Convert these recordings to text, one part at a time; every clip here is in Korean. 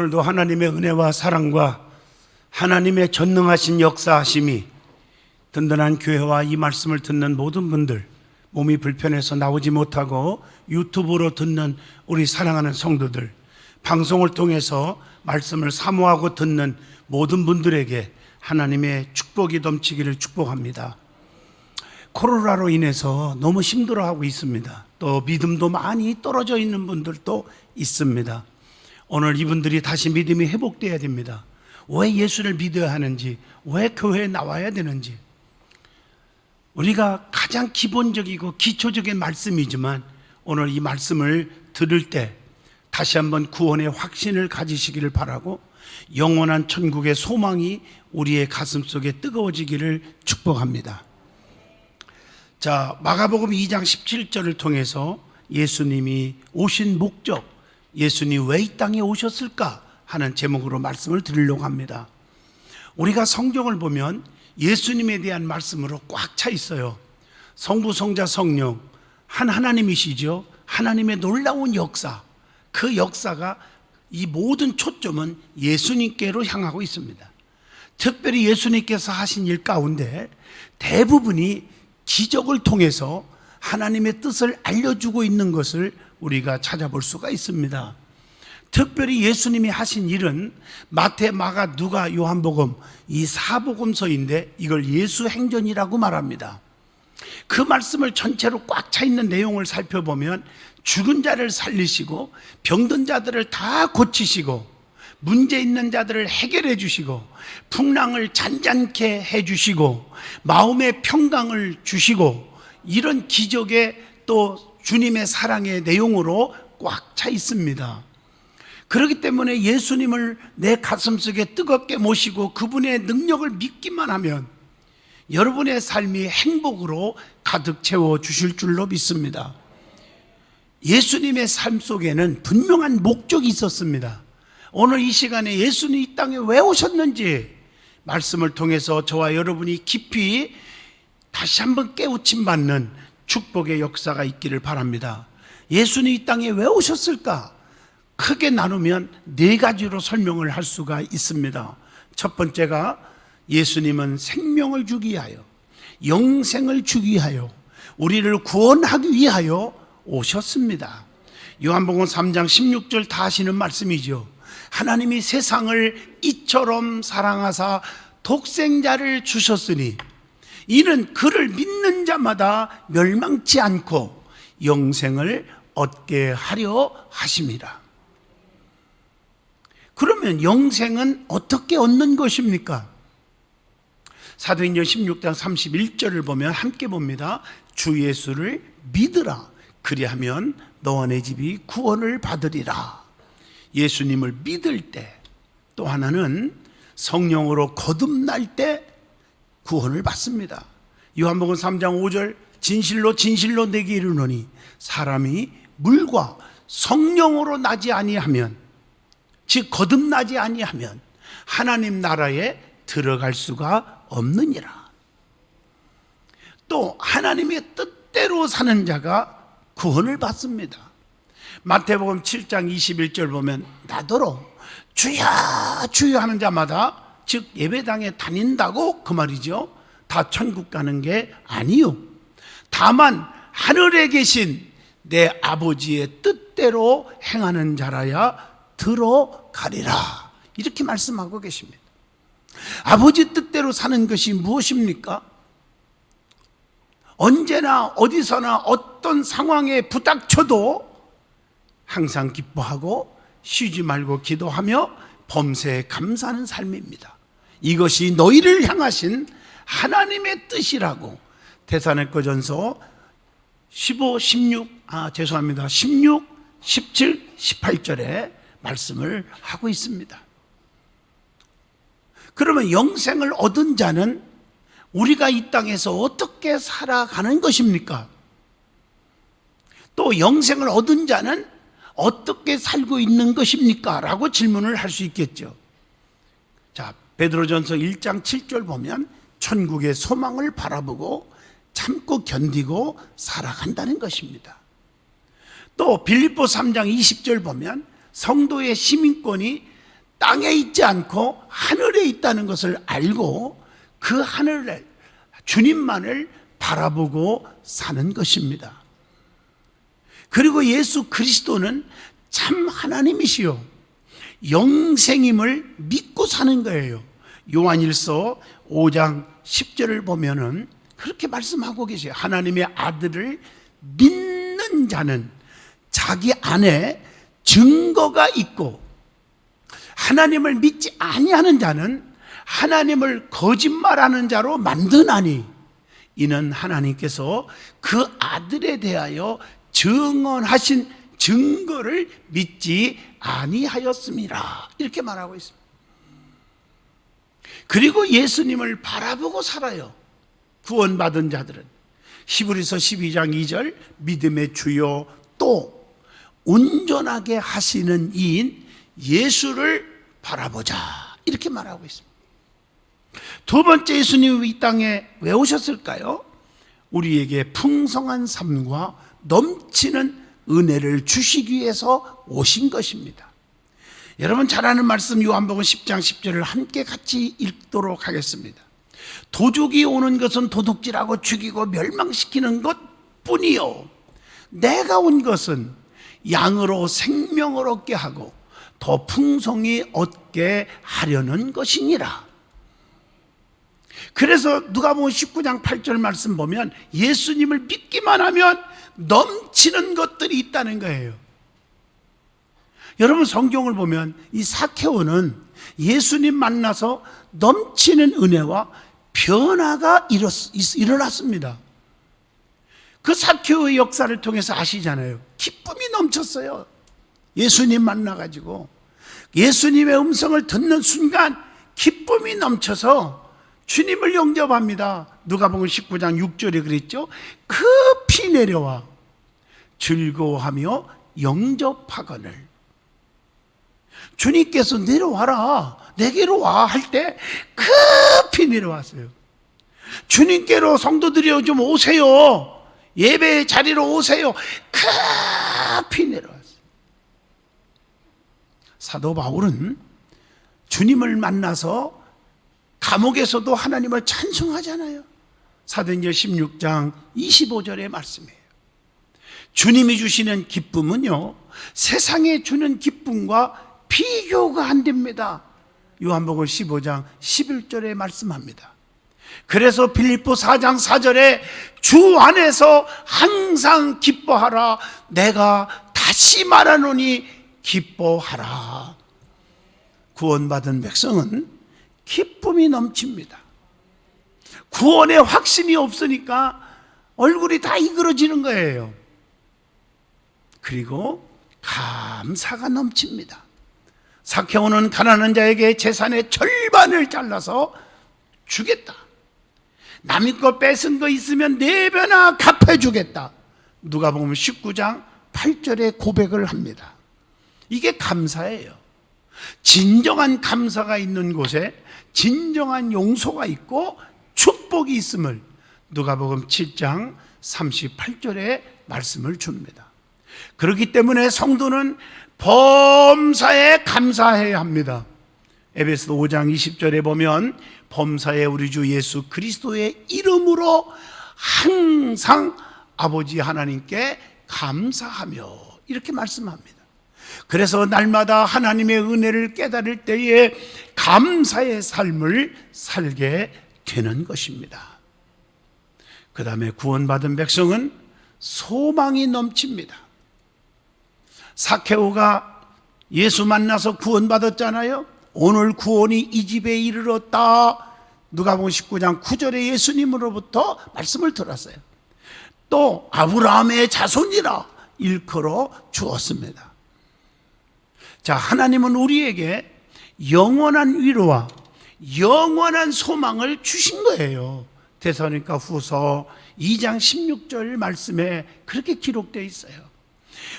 오늘도 하나님의 은혜와 사랑과 하나님의 전능하신 역사하심이 든든한 교회와 이 말씀을 듣는 모든 분들 몸이 불편해서 나오지 못하고 유튜브로 듣는 우리 사랑하는 성도들 방송을 통해서 말씀을 사모하고 듣는 모든 분들에게 하나님의 축복이 넘치기를 축복합니다. 코로나로 인해서 너무 힘들어하고 있습니다. 또 믿음도 많이 떨어져 있는 분들도 있습니다. 오늘 이분들이 다시 믿음이 회복돼야 됩니다. 왜 예수를 믿어야 하는지, 왜 교회에 나와야 되는지. 우리가 가장 기본적이고 기초적인 말씀이지만 오늘 이 말씀을 들을 때 다시 한번 구원의 확신을 가지시기를 바라고 영원한 천국의 소망이 우리의 가슴 속에 뜨거워지기를 축복합니다. 자, 마가복음 2장 17절을 통해서 예수님이 오신 목적, 예수님 왜 이 땅에 오셨을까 하는 제목으로 말씀을 드리려고 합니다. 우리가 성경을 보면 예수님에 대한 말씀으로 꽉 차 있어요. 성부, 성자, 성령, 한 하나님이시죠. 하나님의 놀라운 역사. 그 역사가 이 모든 초점은 예수님께로 향하고 있습니다. 특별히 예수님께서 하신 일 가운데 대부분이 기적을 통해서 하나님의 뜻을 알려주고 있는 것을 우리가 찾아볼 수가 있습니다. 특별히 예수님이 하신 일은 마태, 마가, 누가, 요한복음 이 사복음서인데 이걸 예수 행전이라고 말합니다. 그 말씀을 전체로 꽉 차 있는 내용을 살펴보면 죽은 자를 살리시고 병든 자들을 다 고치시고 문제 있는 자들을 해결해 주시고 풍랑을 잔잔케 해 주시고 마음의 평강을 주시고 이런 기적의 또 주님의 사랑의 내용으로 꽉 차 있습니다. 그렇기 때문에 예수님을 내 가슴 속에 뜨겁게 모시고 그분의 능력을 믿기만 하면 여러분의 삶이 행복으로 가득 채워 주실 줄로 믿습니다. 예수님의 삶 속에는 분명한 목적이 있었습니다. 오늘 이 시간에 예수님 이 땅에 왜 오셨는지 말씀을 통해서 저와 여러분이 깊이 다시 한번 깨우침 받는 축복의 역사가 있기를 바랍니다. 예수님 이 땅에 왜 오셨을까? 크게 나누면 네 가지로 설명을 할 수가 있습니다. 첫 번째가 예수님은 생명을 주기 위하여, 영생을 주기 위하여, 우리를 구원하기 위하여 오셨습니다. 요한복음 3장 16절 다 하시는 말씀이죠. 하나님이 세상을 이처럼 사랑하사 독생자를 주셨으니 이는 그를 믿는 자마다 멸망치 않고 영생을 얻게 하려 하십니다. 그러면 영생은 어떻게 얻는 것입니까? 사도행전 16장 31절을 보면 함께 봅니다. 주 예수를 믿으라. 그리하면 너와 내 집이 구원을 받으리라. 예수님을 믿을 때 또 하나는 성령으로 거듭날 때 구원을 받습니다. 요한복음 3장 5절 진실로 진실로 내게 이르노니 사람이 물과 성령으로 나지 아니하면 즉 거듭나지 아니하면 하나님 나라에 들어갈 수가 없느니라. 또 하나님의 뜻대로 사는 자가 구원을 받습니다. 마태복음 7장 21절 보면 나더러 주여 주여 하는 자마다 즉 예배당에 다닌다고 그 말이죠. 다 천국 가는 게 아니요. 다만 하늘에 계신 내 아버지의 뜻대로 행하는 자라야 들어가리라. 이렇게 말씀하고 계십니다. 아버지 뜻대로 사는 것이 무엇입니까? 언제나 어디서나 어떤 상황에 부닥쳐도 항상 기뻐하고 쉬지 말고 기도하며 범사에 감사하는 삶입니다. 이것이 너희를 향하신 하나님의 뜻이라고 대사내거전서 15, 16, 아 죄송합니다. 16, 17, 18절에 말씀을 하고 있습니다. 그러면 영생을 얻은 자는 우리가 이 땅에서 어떻게 살아가는 것입니까? 또 영생을 얻은 자는 어떻게 살고 있는 것입니까? 라고 질문을 할 수 있겠죠. 자, 베드로전서 1장 7절 보면 천국의 소망을 바라보고 참고 견디고 살아간다는 것입니다. 또 빌립보 3장 20절 보면 성도의 시민권이 땅에 있지 않고 하늘에 있다는 것을 알고 그 하늘에 주님만을 바라보고 사는 것입니다. 그리고 예수 그리스도는 참 하나님이시요. 영생임을 믿고 사는 거예요. 요한일서 5장 10절을 보면은 그렇게 말씀하고 계세요. 하나님의 아들을 믿는 자는 자기 안에 증거가 있고 하나님을 믿지 아니하는 자는 하나님을 거짓말하는 자로 만드나니 이는 하나님께서 그 아들에 대하여 증언하신 증거를 믿지 아니하였습니다. 이렇게 말하고 있습니다. 그리고 예수님을 바라보고 살아요. 구원받은 자들은 히브리서 12장 2절 믿음의 주요 또 온전하게 하시는 이인 예수를 바라보자 이렇게 말하고 있습니다. 두 번째 예수님이 이 땅에 왜 오셨을까요? 우리에게 풍성한 삶과 넘치는 은혜를 주시기 위해서 오신 것입니다. 여러분 잘 아는 말씀 요한복음 10장 10절을 함께 같이 읽도록 하겠습니다. 도둑이 오는 것은 도둑질하고 죽이고 멸망시키는 것 뿐이요. 내가 온 것은 양으로 생명을 얻게 하고 더 풍성히 얻게 하려는 것이니라. 그래서 누가 보면 19장 8절 말씀 보면 예수님을 믿기만 하면 넘치는 것들이 있다는 거예요. 여러분 성경을 보면 이 사케오는 예수님 만나서 넘치는 은혜와 변화가 일어났습니다. 그 사케오의 역사를 통해서 아시잖아요. 기쁨이 넘쳤어요. 예수님 만나가지고 예수님의 음성을 듣는 순간 기쁨이 넘쳐서 주님을 영접합니다. 누가 보면 19장 6절에 그랬죠. 급히 내려와 즐거워하며 영접하거늘. 주님께서 내려와라. 내게로 와. 할 때 급히 내려왔어요. 주님께로 성도들이여 좀 오세요. 예배 자리로 오세요. 급히 내려왔어요. 사도 바울은 주님을 만나서 감옥에서도 하나님을 찬송하잖아요. 사도행전 16장 25절의 말씀이에요. 주님이 주시는 기쁨은요, 세상에 주는 기쁨과 비교가 안 됩니다. 요한복음 15장 11절에 말씀합니다. 그래서 빌립보 4장 4절에 주 안에서 항상 기뻐하라. 내가 다시 말하노니 기뻐하라. 구원받은 백성은 기쁨이 넘칩니다. 구원의 확신이 없으니까 얼굴이 다 이그러지는 거예요. 그리고 감사가 넘칩니다. 사케오는 가난한 자에게 재산의 절반을 잘라서 주겠다. 남의 거 뺏은 거 있으면 네 배나 갚아주겠다. 누가 보면 19장 8절에 고백을 합니다. 이게 감사예요. 진정한 감사가 있는 곳에 진정한 용서가 있고 축복이 있음을 누가복음 7장 38절에 말씀을 줍니다. 그렇기 때문에 성도는 범사에 감사해야 합니다. 에베소 5장 20절에 보면 범사에 우리 주 예수 그리스도의 이름으로 항상 아버지 하나님께 감사하며 이렇게 말씀합니다. 그래서 날마다 하나님의 은혜를 깨달을 때에 감사의 삶을 살게 되는 것입니다. 그 다음에 구원받은 백성은 소망이 넘칩니다. 사케오가 예수 만나서 구원받았잖아요. 오늘 구원이 이 집에 이르렀다. 누가 보면 19장 9절에 예수님으로부터 말씀을 들었어요. 또 아브라함의 자손이라 일컬어 주었습니다. 자, 하나님은 우리에게 영원한 위로와 영원한 소망을 주신 거예요. 대사니까 후서 2장 16절 말씀에 그렇게 기록되어 있어요.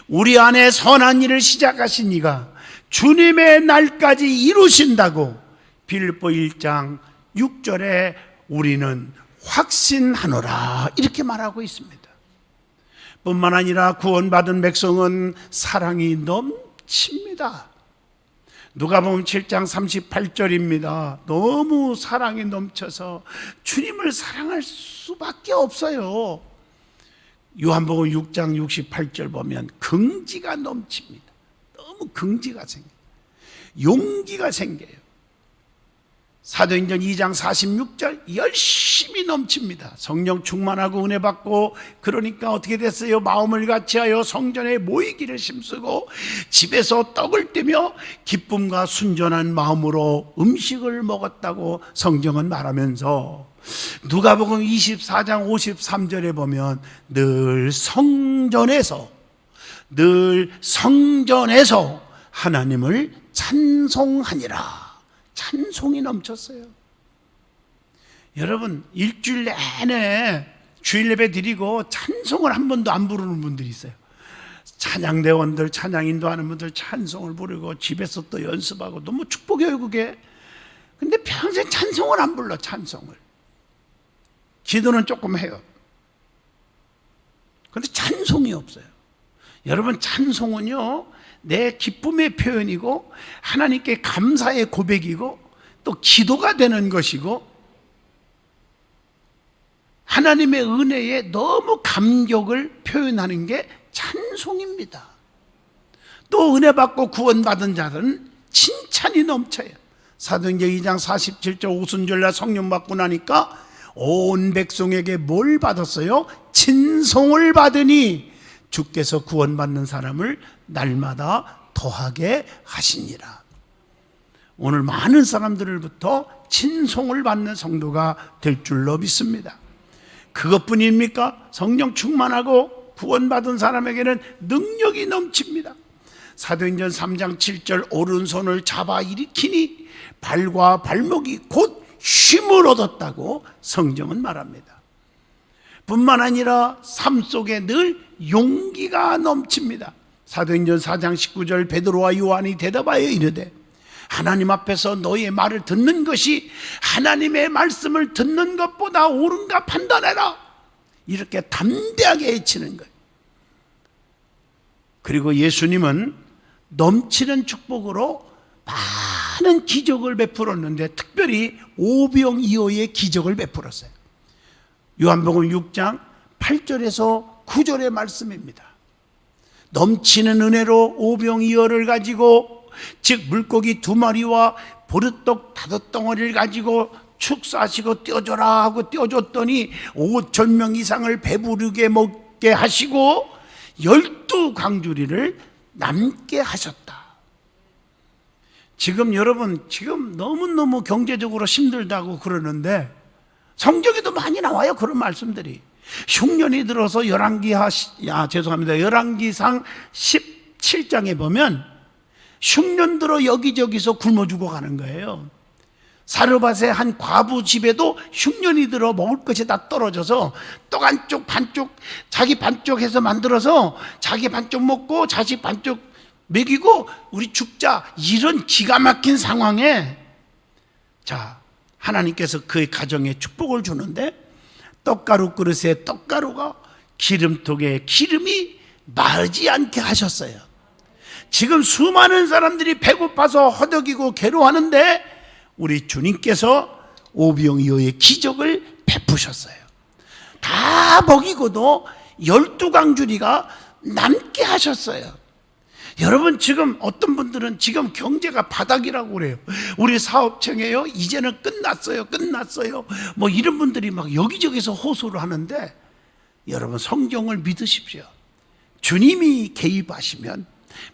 우리 안에 선한 일을 시작하신 이가 주님의 날까지 이루신다고 빌보 1장 6절에 우리는 확신하노라 이렇게 말하고 있습니다. 뿐만 아니라 구원받은 백성은 사랑이 넘칩니다. 누가 보면 7장 38절입니다. 너무 사랑이 넘쳐서 주님을 사랑할 수밖에 없어요. 요한복음 6장 68절 보면 긍지가 넘칩니다. 너무 긍지가 생겨요. 용기가 생겨요. 사도행전 2장 46절 열심히 넘칩니다. 성령 충만하고 은혜 받고 그러니까 어떻게 됐어요? 마음을 같이하여 성전에 모이기를 힘쓰고 집에서 떡을 떼며 기쁨과 순전한 마음으로 음식을 먹었다고 성경은 말하면서 누가복음 24장 53절에 보면 늘 성전에서 늘 성전에서 하나님을 찬송하니라. 찬송이 넘쳤어요. 여러분, 일주일 내내 주일 예배 드리고 찬송을 한 번도 안 부르는 분들이 있어요. 찬양대원들, 찬양 인도하는 분들 찬송을 부르고 집에서 또 연습하고 너무 축복이에요, 그게. 근데 평생 찬송을 안 불러, 찬송을. 기도는 조금 해요. 근데 찬송이 없어요. 여러분, 찬송은요, 내 기쁨의 표현이고, 하나님께 감사의 고백이고, 또 기도가 되는 것이고, 하나님의 은혜에 너무 감격을 표현하는 게 찬송입니다. 또 은혜 받고 구원받은 자들은 칭찬이 넘쳐요. 사도행전 2장 47절 오순절날 성령 받고 나니까 온 백성에게 뭘 받았어요? 친송을 받으니 주께서 구원받는 사람을 날마다 더하게 하시니라. 오늘 많은 사람들로부터 친송을 받는 성도가 될 줄로 믿습니다. 그것뿐입니까? 성령 충만하고 구원받은 사람에게는 능력이 넘칩니다. 사도행전 3장 7절 오른손을 잡아 일으키니 발과 발목이 곧 쉼을 얻었다고 성경은 말합니다. 뿐만 아니라 삶 속에 늘 용기가 넘칩니다. 사도행전 4장 19절 베드로와 요한이 대답하여 이르되 하나님 앞에서 너의 말을 듣는 것이 하나님의 말씀을 듣는 것보다 옳은가 판단해라. 이렇게 담대하게 외치는 거예요. 그리고 예수님은 넘치는 축복으로 많은 기적을 베풀었는데 특별히 오병 이어의 기적을 베풀었어요. 요한복음 6장 8절에서 9절의 말씀입니다. 넘치는 은혜로 오병 이어를 가지고 즉 물고기 두 마리와 보르떡 다섯 덩어리를 가지고 축사하시고 떼어줘라 하고 떼어줬더니 5천 명 이상을 배부르게 먹게 하시고 열두 광주리를 남게 하셨다. 지금 여러분 지금 너무너무 경제적으로 힘들다고 그러는데 성경에도 많이 나와요 그런 말씀들이 흉년이 들어서 열왕기 하시 야 죄송합니다 열왕기상 17장에 보면 흉년 들어 여기저기서 굶어 죽어 가는 거예요. 사르밧의 한 과부 집에도 흉년이 들어 먹을 것이 다 떨어져서 떡 한쪽 반쪽 자기 반쪽 해서 만들어서 자기 반쪽 먹고 자식 반쪽 먹이고 우리 죽자 이런 기가 막힌 상황에 자 하나님께서 그의 가정에 축복을 주는데 떡가루 그릇에 떡가루가 기름통에 기름이 마르지 않게 하셨어요. 지금 수많은 사람들이 배고파서 허덕이고 괴로워하는데 우리 주님께서 오병이어의 기적을 베푸셨어요. 다 먹이고도 열두 강주리가 남게 하셨어요. 여러분 지금 어떤 분들은 지금 경제가 바닥이라고 그래요. 우리 사업청에요. 이제는 끝났어요. 끝났어요. 뭐 이런 분들이 막 여기저기서 호소를 하는데 여러분 성경을 믿으십시오. 주님이 개입하시면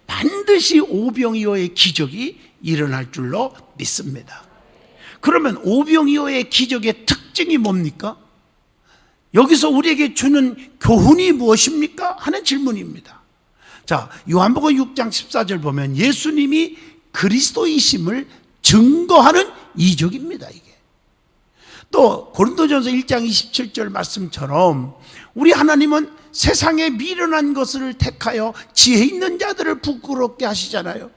반드시 오병이어의 기적이 일어날 줄로 믿습니다. 그러면 오병이어의 기적의 특징이 뭡니까? 여기서 우리에게 주는 교훈이 무엇입니까? 하는 질문입니다. 자, 요한복음 6장 14절 보면 예수님이 그리스도이심을 증거하는 이적입니다, 이게. 또 고린도전서 1장 27절 말씀처럼 우리 하나님은 세상에 미련한 것을 택하여 지혜 있는 자들을 부끄럽게 하시잖아요.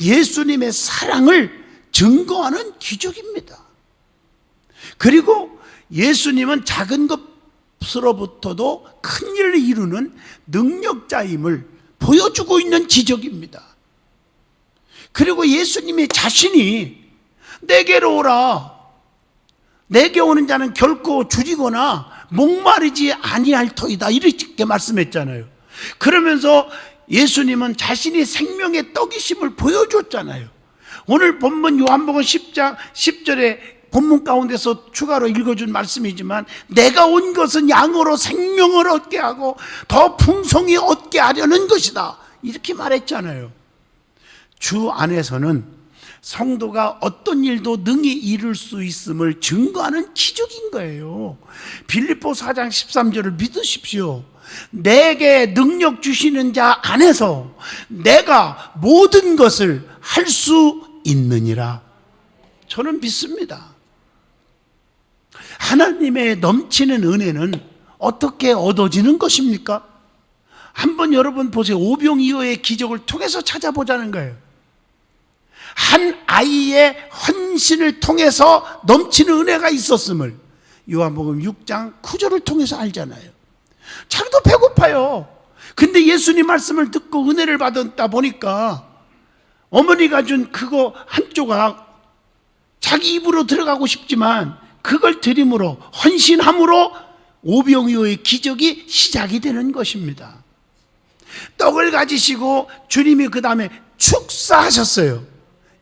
예수님의 사랑을 증거하는 기적입니다. 그리고 예수님은 작은 것으로부터도 큰 일을 이루는 능력자임을 보여주고 있는 기적입니다. 그리고 예수님이 자신이 내게로 오라. 내게 오는 자는 결코 줄이거나 목마르지 아니할 터이다. 이렇게 말씀했잖아요. 그러면서 예수님은 자신이 생명의 떡이심을 보여줬잖아요. 오늘 본문 요한복음 10장 10절에 본문 가운데서 추가로 읽어준 말씀이지만 내가 온 것은 양으로 생명을 얻게 하고 더 풍성히 얻게 하려는 것이다. 이렇게 말했잖아요. 주 안에서는 성도가 어떤 일도 능히 이룰 수 있음을 증거하는 기적인 거예요. 빌립보 4장 13절을 믿으십시오. 내게 능력 주시는 자 안에서 내가 모든 것을 할 수 있느니라. 저는 믿습니다. 하나님의 넘치는 은혜는 어떻게 얻어지는 것입니까? 한번 여러분 보세요. 오병이어의 기적을 통해서 찾아보자는 거예요. 한 아이의 헌신을 통해서 넘치는 은혜가 있었음을 요한복음 6장 9절을 통해서 알잖아요. 자기도 배고파요. 근데 예수님 말씀을 듣고 은혜를 받았다 보니까 어머니가 준 그거 한 조각 자기 입으로 들어가고 싶지만 그걸 드림으로 헌신함으로 오병이어의 기적이 시작이 되는 것입니다. 떡을 가지시고 주님이 그 다음에 축사하셨어요.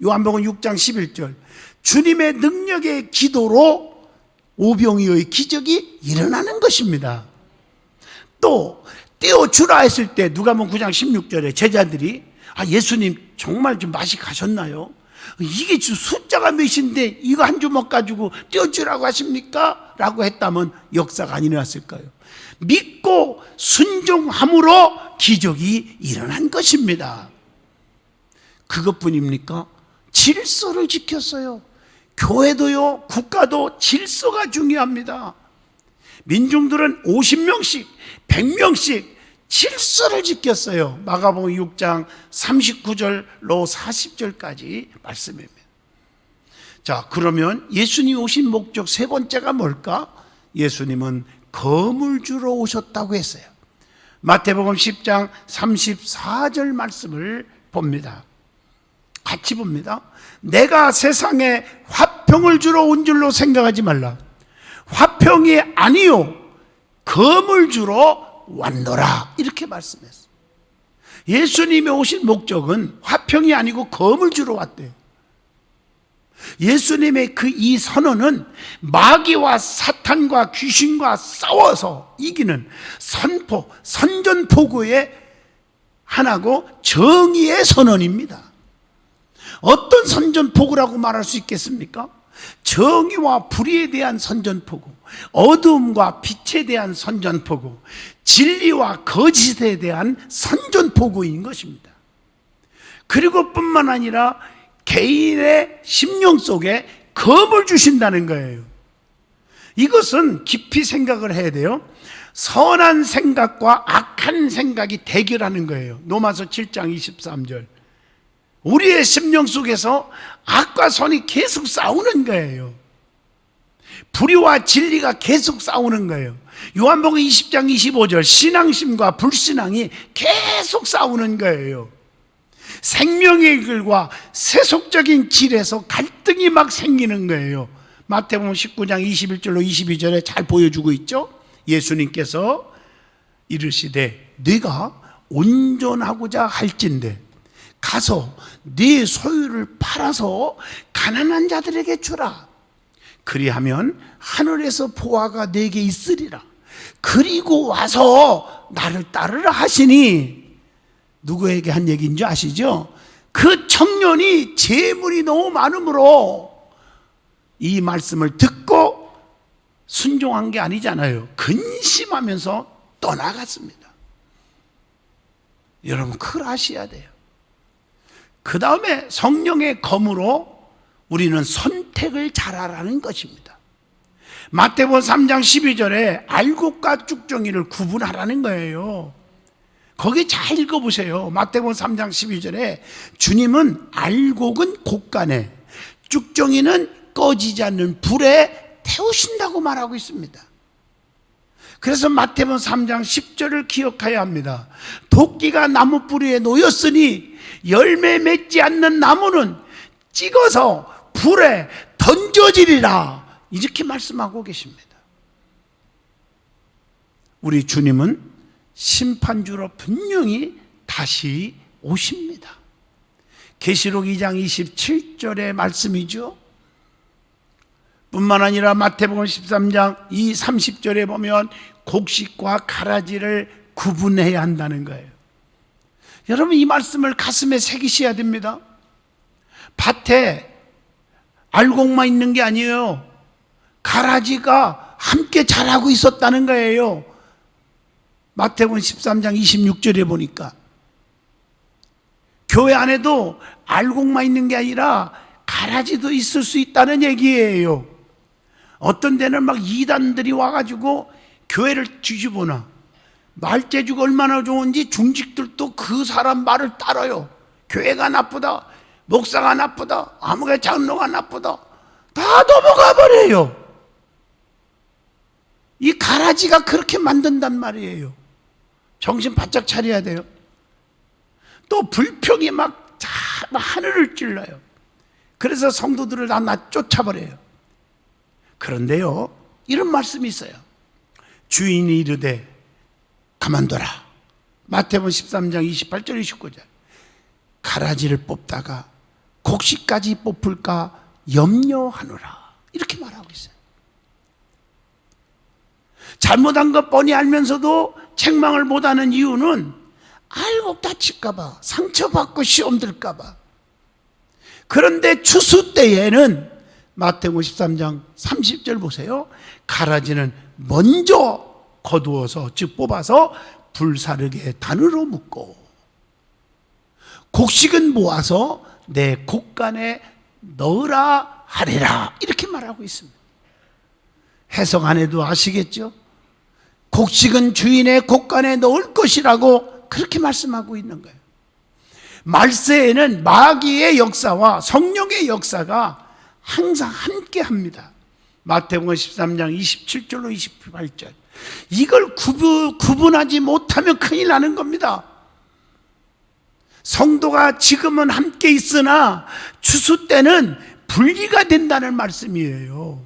요한복음 6장 11절. 주님의 능력의 기도로 오병이어의 기적이 일어나는 것입니다. 또 떼어주라 했을 때 누가복음 9장 16절에 제자들이 아 예수님 정말 좀 맛이 가셨나요? 이게 숫자가 몇인데 이거 한 주먹 가지고 떼어주라고 하십니까? 라고 했다면 역사가 안 일어났을 까요? 믿고 순종함으로 기적이 일어난 것입니다. 그것뿐입니까? 질서를 지켰어요. 교회도요, 국가도 질서가 중요합니다. 민중들은 50명씩, 100명씩 질서를 지켰어요. 마가복음 6장 39절로 40절까지 말씀입니다. 자, 그러면 예수님 오신 목적 세 번째가 뭘까? 예수님은 주러 오셨다고 했어요. 마태복음 10장 34절 말씀을 봅니다. 같이 봅니다. 내가 세상에 화평을 주러 온 줄로 생각하지 말라. 화평이 아니요. 검을 주러 왔노라. 이렇게 말씀했어. 예수님이 오신 목적은 화평이 아니고 검을 주러 왔대요. 예수님의 그 이 선언은 마귀와 사탄과 귀신과 싸워서 이기는 선포, 선전포고의 하나고 정의의 선언입니다. 어떤 선전포고라고 말할 수 있겠습니까? 정의와 불의에 대한 선전포고, 어두움과 빛에 대한 선전포고, 진리와 거짓에 대한 선전포고인 것입니다. 그리고 뿐만 아니라 개인의 심령 속에 검을 주신다는 거예요. 이것은 깊이 생각을 해야 돼요. 선한 생각과 악한 생각이 대결하는 거예요. 로마서 7장 23절. 우리의 심령 속에서 악과 선이 계속 싸우는 거예요. 불의와 진리가 계속 싸우는 거예요. 요한복음 20장 25절 신앙심과 불신앙이 계속 싸우는 거예요. 생명의 길과 세속적인 질에서 갈등이 막 생기는 거예요. 마태복음 19장 21절로 22절에 잘 보여주고 있죠. 예수님께서 이르시되 네가 온전하고자 할진대 가서 네 소유를 팔아서 가난한 자들에게 주라. 그리하면 하늘에서 보화가 내게 있으리라. 그리고 와서 나를 따르라 하시니 누구에게 한 얘기인 줄 아시죠? 그 청년이 재물이 너무 많으므로 이 말씀을 듣고 순종한 게 아니잖아요. 근심하면서 떠나갔습니다. 여러분, 그걸 아셔야 돼요. 그 다음에 성령의 검으로 우리는 선택을 잘하라는 것입니다. 마태복음 3장 12절에 알곡과 쭉정이를 구분하라는 거예요. 거기 잘 읽어보세요. 마태복음 3장 12절에 주님은 알곡은 곡간에 쭉정이는 꺼지지 않는 불에 태우신다고 말하고 있습니다. 그래서 마태복음 3장 10절을 기억해야 합니다. 도끼가 나무 뿌리에 놓였으니 열매 맺지 않는 나무는 찍어서 불에 던져지리라. 이렇게 말씀하고 계십니다. 우리 주님은 심판주로 분명히 다시 오십니다. 계시록 2장 27절의 말씀이죠. 뿐만 아니라 마태복음 13장 이 30절에 보면 곡식과 가라지를 구분해야 한다는 거예요. 여러분 이 말씀을 가슴에 새기셔야 됩니다. 밭에 알곡만 있는 게 아니에요. 가라지가 함께 자라고 있었다는 거예요. 마태복음 13장 26절에 보니까 교회 안에도 알곡만 있는 게 아니라 가라지도 있을 수 있다는 얘기예요. 어떤 데는 막 이단들이 와가지고 교회를 뒤집어놔. 말재주가 얼마나 좋은지 중직들도 그 사람 말을 따라요. 교회가 나쁘다. 목사가 나쁘다. 아무개 장로가 나쁘다. 다 넘어가 버려요. 이 가라지가 그렇게 만든단 말이에요. 정신 바짝 차려야 돼요. 또 불평이 막, 하늘을 찔러요. 그래서 성도들을 다 나 쫓아버려요. 그런데요, 이런 말씀이 있어요. 주인이 이르되 가만둬라. 마태복음 13장 28절 29절. 가라지를 뽑다가 곡식까지 뽑을까 염려하노라. 이렇게 말하고 있어요. 잘못한 것 뻔히 알면서도 책망을 못하는 이유는 알고 다칠까봐, 상처받고 시험 들까봐. 그런데 추수 때에는 마태복음 13장 30절 보세요. 가라지는 먼저 거두어서 즉 뽑아서 불사르게 단으로 묶고 곡식은 모아서 내 곡간에 넣으라 하리라 이렇게 말하고 있습니다. 해석 안 해도 아시겠죠? 곡식은 주인의 곡간에 넣을 것이라고 그렇게 말씀하고 있는 거예요. 말세에는 마귀의 역사와 성령의 역사가 항상 함께 합니다. 마태복음 13장 27절로 28절. 이걸 구분, 구분하지 못하면 큰일 나는 겁니다. 성도가 지금은 함께 있으나 추수 때는 분리가 된다는 말씀이에요.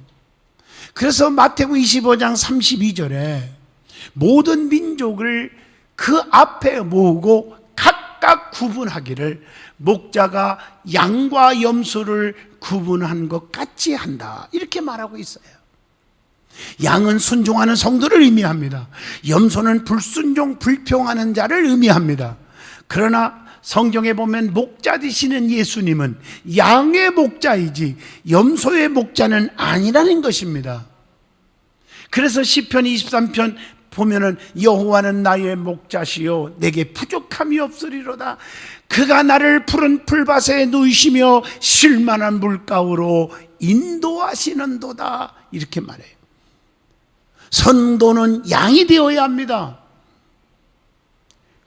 그래서 마태복음 25장 32절에 모든 민족을 그 앞에 모으고 각각 구분하기를 목자가 양과 염소를 구분한 것 같이 한다. 이렇게 말하고 있어요. 양은 순종하는 성도를 의미합니다. 염소는 불순종, 불평하는 자를 의미합니다. 그러나 성경에 보면 목자 되시는 예수님은 양의 목자이지 염소의 목자는 아니라는 것입니다. 그래서 시편 23편 보면은 여호와는 나의 목자시요 내게 부족함이 없으리로다. 그가 나를 푸른 풀밭에 누이시며 쉴만한 물가로 인도하시는도다. 이렇게 말해요. 선도는 양이 되어야 합니다.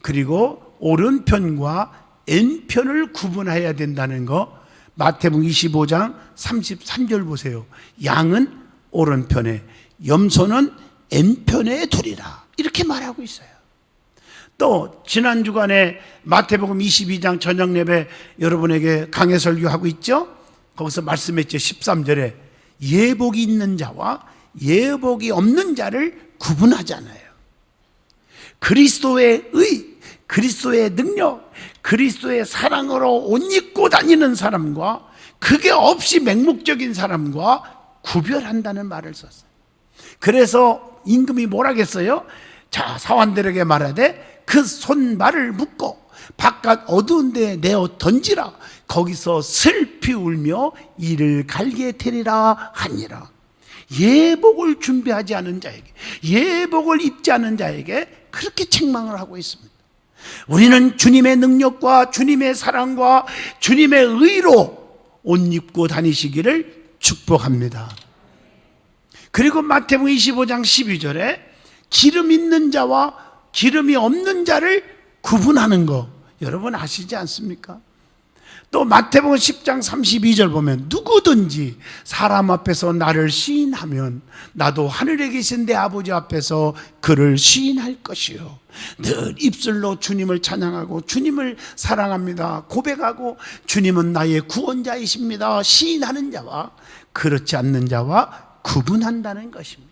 그리고 오른편과 왼편을 구분해야 된다는 거 마태복음 25장 33절 보세요. 양은 오른편에 염소는 왼편에 두리라. 이렇게 말하고 있어요. 또 지난 주간에 마태복음 22장 저녁 예배 여러분에게 강해 설교하고 있죠? 거기서 말씀했죠. 13절에 예복이 있는 자와 예복이 없는 자를 구분하잖아요. 그리스도의 의, 그리스도의 능력, 그리스도의 사랑으로 옷 입고 다니는 사람과 그게 없이 맹목적인 사람과 구별한다는 말을 썼어요. 그래서 임금이 뭐라겠어요? 자, 사환들에게 말하되 그 손발을 묶고 바깥 어두운 데 내어 던지라. 거기서 슬피 울며 이를 갈게 테리라 하니라. 예복을 준비하지 않은 자에게, 예복을 입지 않은 자에게 그렇게 책망을 하고 있습니다. 우리는 주님의 능력과 주님의 사랑과 주님의 의로 옷 입고 다니시기를 축복합니다. 그리고 마태복음 25장 12절에 기름 있는 자와 기름이 없는 자를 구분하는 거 여러분 아시지 않습니까? 또 마태복음 10장 32절 보면 누구든지 사람 앞에서 나를 시인하면 나도 하늘에 계신 내 아버지 앞에서 그를 시인할 것이요. 늘 입술로 주님을 찬양하고 주님을 사랑합니다. 고백하고 주님은 나의 구원자이십니다. 시인하는 자와 그렇지 않는 자와 구분한다는 것입니다.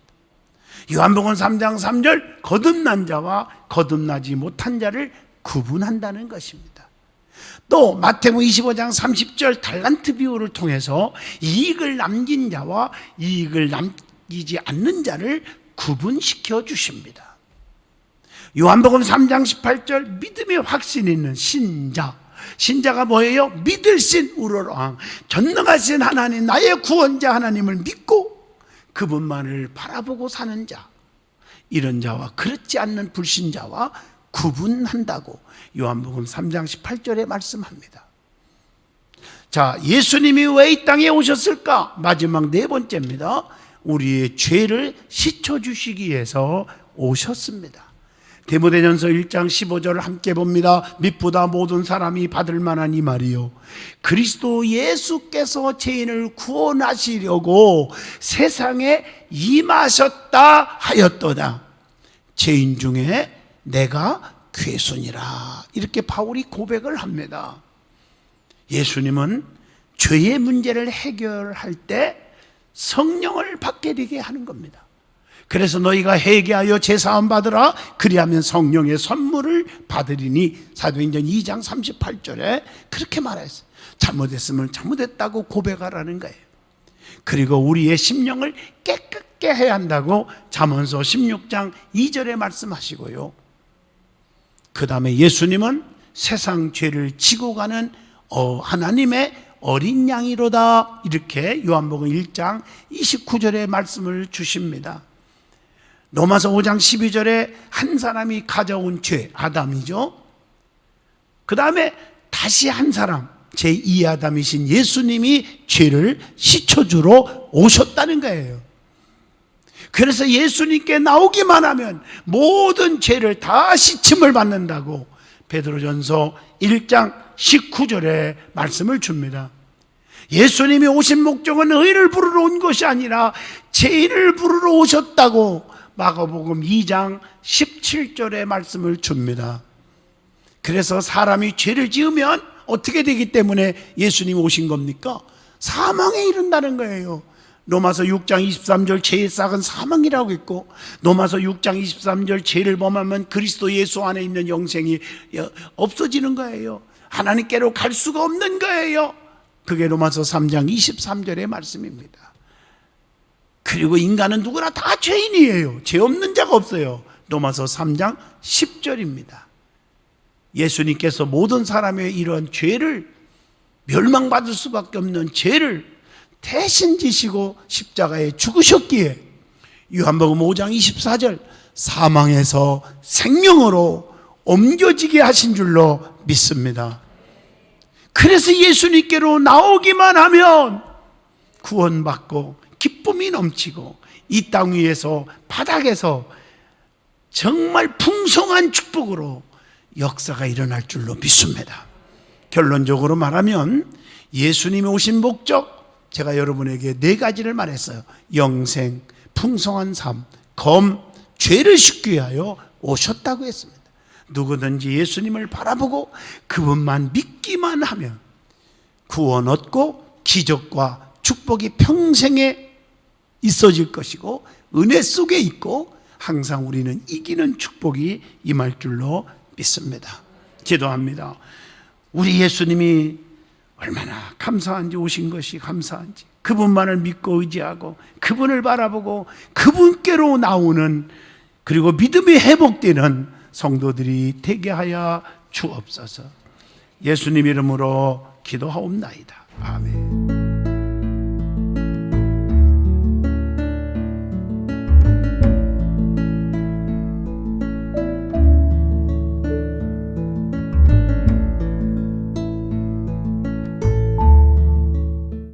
요한복음 3장 3절 거듭난 자와 거듭나지 못한 자를 구분한다는 것입니다. 또 마태복음 25장 30절 달란트 비유를 통해서 이익을 남긴 자와 이익을 남기지 않는 자를 구분시켜 주십니다. 요한복음 3장 18절 믿음의 확신 있는 신자 신자가 뭐예요? 믿을 신 우러왕 전능하신 하나님 나의 구원자 하나님을 믿고 그분만을 바라보고 사는 자 이런 자와 그렇지 않는 불신자와 구분한다고 요한복음 3장 18절에 말씀합니다. 자, 예수님이 왜 이 땅에 오셨을까? 마지막 네 번째입니다. 우리의 죄를 씻어 주시기 위해서 오셨습니다. 데모데전서 1장 15절을 함께 봅니다. 밑보다 모든 사람이 받을 만한 이 말이요. 그리스도 예수께서 죄인을 구원하시려고 세상에 임하셨다 하였도다. 죄인 중에 내가 괴순이라. 이렇게 바울이 고백을 합니다. 예수님은 죄의 문제를 해결할 때 성령을 받게 되게 하는 겁니다. 그래서 너희가 회개하여 제사함 받으라 그리하면 성령의 선물을 받으리니 사도행전 2장 38절에 그렇게 말했어요. 잘못했으면 잘못했다고 고백하라는 거예요. 그리고 우리의 심령을 깨끗게 해야 한다고 잠언서 16장 2절에 말씀하시고요. 그 다음에 예수님은 세상 죄를 지고 가는 어, 하나님의 어린 양이로다 이렇게 요한복음 1장 29절에 말씀을 주십니다. 로마서 5장 12절에 한 사람이 가져온 죄 아담이죠. 그 다음에 다시 한 사람 제2 아담이신 예수님이 죄를 씻어주러 오셨다는 거예요. 그래서 예수님께 나오기만 하면 모든 죄를 다 씻음을 받는다고 베드로전서 1장 19절에 말씀을 줍니다. 예수님이 오신 목적은 의를 부르러 온 것이 아니라 죄인을 부르러 오셨다고 마가복음 2장 17절에 말씀을 줍니다. 그래서 사람이 죄를 지으면 어떻게 되기 때문에 예수님이 오신 겁니까? 사망에 이른다는 거예요. 로마서 6장 23절 죄의 싹은 사망이라고 했고 로마서 6장 23절 죄를 범하면 그리스도 예수 안에 있는 영생이 없어지는 거예요. 하나님께로 갈 수가 없는 거예요. 그게 로마서 3장 23절의 말씀입니다. 그리고 인간은 누구나 다 죄인이에요. 죄 없는 자가 없어요. 로마서 3장 10절입니다. 예수님께서 모든 사람의 이런 죄를 멸망받을 수밖에 없는 죄를 대신 지시고 십자가에 죽으셨기에 요한복음 5장 24절 사망에서 생명으로 옮겨지게 하신 줄로 믿습니다. 그래서 예수님께로 나오기만 하면 구원받고 기쁨이 넘치고 이 땅 위에서 바닥에서 정말 풍성한 축복으로 역사가 일어날 줄로 믿습니다. 결론적으로 말하면 예수님이 오신 목적 제가 여러분에게 네 가지를 말했어요. 영생, 풍성한 삶, 검, 죄를 씻기 위하여 오셨다고 했습니다. 누구든지 예수님을 바라보고 그분만 믿기만 하면 구원 얻고 기적과 축복이 평생에 있어질 것이고 은혜 속에 있고 항상 우리는 이기는 축복이 임할 줄로 믿습니다. 기도합니다. 우리 예수님이 얼마나 감사한지 오신 것이 감사한지 그분만을 믿고 의지하고 그분을 바라보고 그분께로 나오는 그리고 믿음이 회복되는 성도들이 되게 하여 주옵소서. 예수님 이름으로 기도하옵나이다. 아멘.